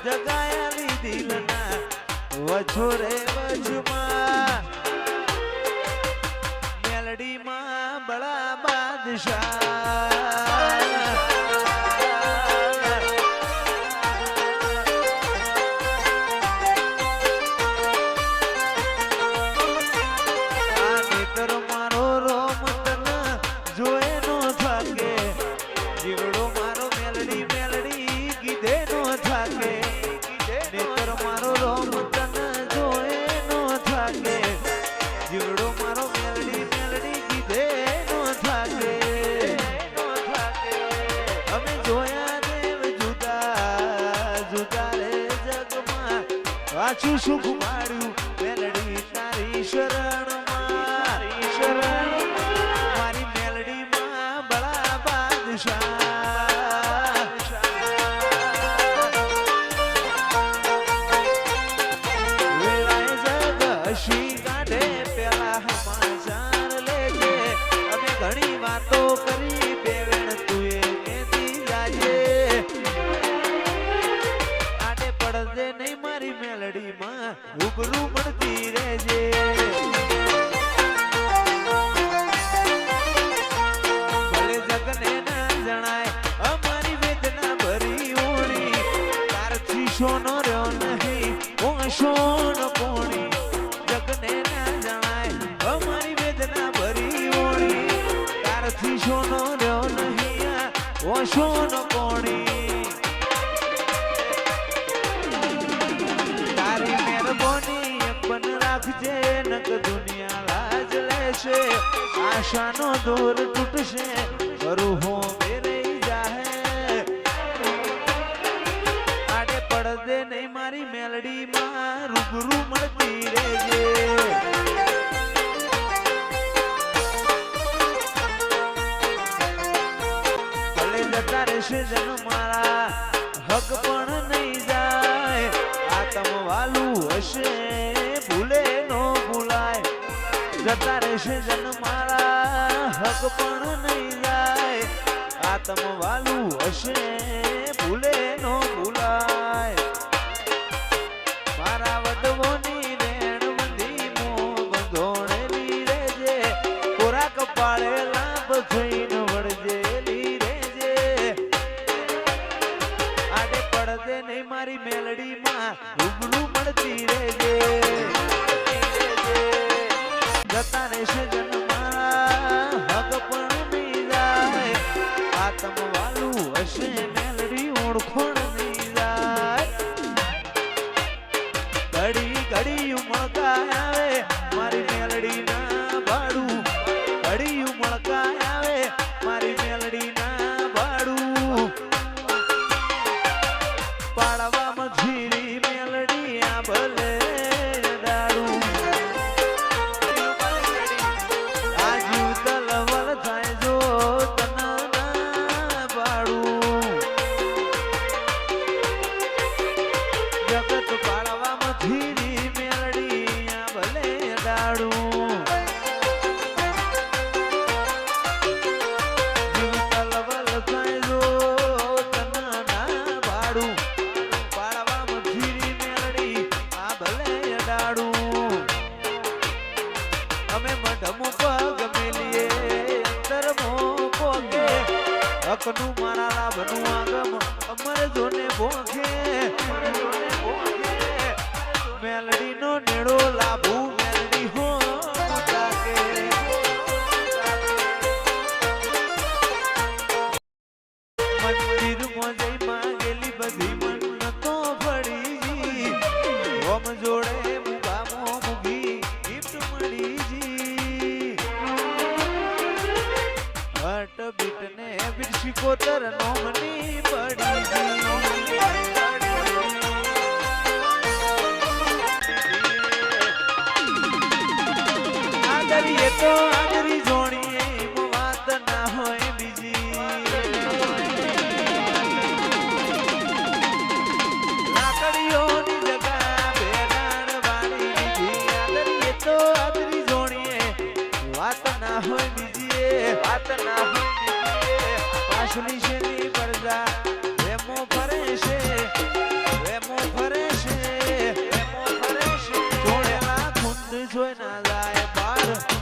જગાયાની દિલના વછોરે વજમાં મેલડીમાં બળા બાદશાહ પાછું સુખ માળ્યું હું કોણી તારી મહેરબાની બન રાખજે, નક દુનિયા લાજ લેશે. આશાનો દોર તૂટશે કરું હો મેરે જાહે. આડે પડદે નહીં મારી મેલડીમાં રૂબરૂ મળતી રહેજે. રહેશે જન મારા હક પણ નહીં જાય. આતમ વાલું હશે, ભૂલે નો ભૂલાય. જતા રહેશે જન મારા હક પણ નહીં જાય. આતમ વાલું હશે, ભૂલે નો ભૂલાય. મારા વડવોની રેણ બંધી મો બંધોણેલી કપાળે લાંબ થઈને પડદે નહીં મારી મેલડીમાં. રૂબરૂ મળતી રહેજે. જતા રહેશે નહીં જાય. આતમ વાલું હશે મેલડી ઓળખોણ નહીં જાય. ઘડી ઘડી ઉમળકા ના પાડું પાડવામાં ધીરી આ ભલે દાડું અમે મઢમો પગ મેલીએ અંતર મો પોગે. હકનું મારા આગમ અમર જોને ભોગે. મેલડીનો હટ બીટ ને બીટ શિકોતર નોમની પડી આદરીએ તો આદરી માછલી ફરે છે રેમો ફરે છે રેમો ફરે છે. જોડેલા ખુંદ જોઈ ના જાય બાર.